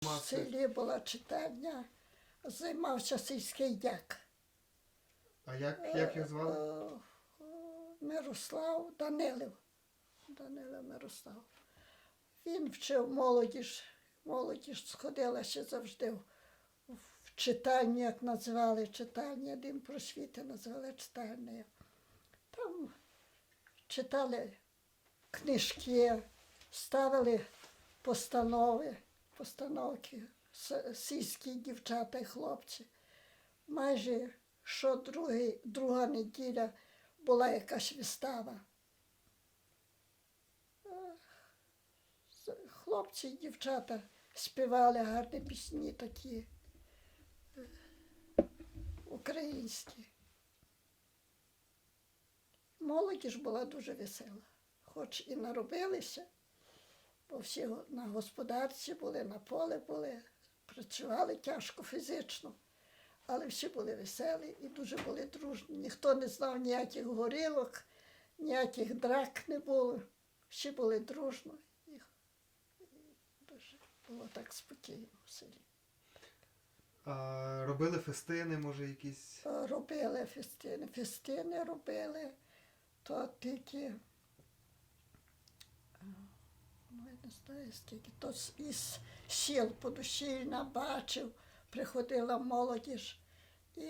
В селі була читальня, займався сільський дяк. А як, як його звали? Е, е, Мирослав Данилів. Данило Мирослав. Він вчив молодіж. Молодіж сходилася завжди в, читальні, як називали читальня, Дім просвіти називали читальнею. Там читали книжки, ставили постанови, постановки, сільські дівчата і хлопці. Майже що другий, друга неділя була якась вистава. Хлопці і дівчата співали гарні пісні такі е, українські. Молодіж була дуже весела, хоч і наробилися, бо всі на господарці були, на поле були, працювали тяжко фізично, але всі були веселі і дуже були дружні. Ніхто не знав ніяких горілок, ніяких драк не було. Всі були дружно. І, дуже було так спокійно в селі. А, робили фестини, може, якісь. Робили фестини. Фестини робили, то тільки, ну я не знаю скільки, то із сіл подушільна бачив, приходила молодіж і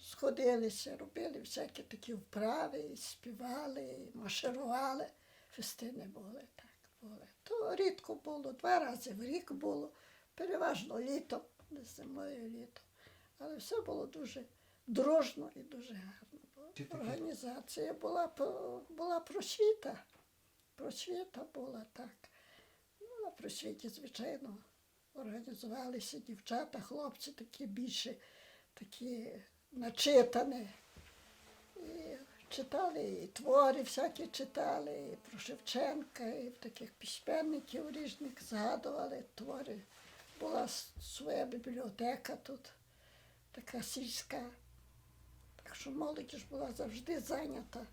сходилися, робили всякі такі вправи, і співали, і марширували. Фестини були, так були. То рідко було, два рази в рік було, переважно літом, не зимою літом. Але все було дуже дружно і дуже гарно. Організація була, по- була просвіта. Просвіта була так. Ну, на просвіті, звичайно, організувалися дівчата, хлопці такі більше, такі начитані. І читали і твори всякі читали, і про Шевченка, і таких письменників різних згадували твори. Була своя бібліотека тут, така сільська. Так що молодь була завжди зайнята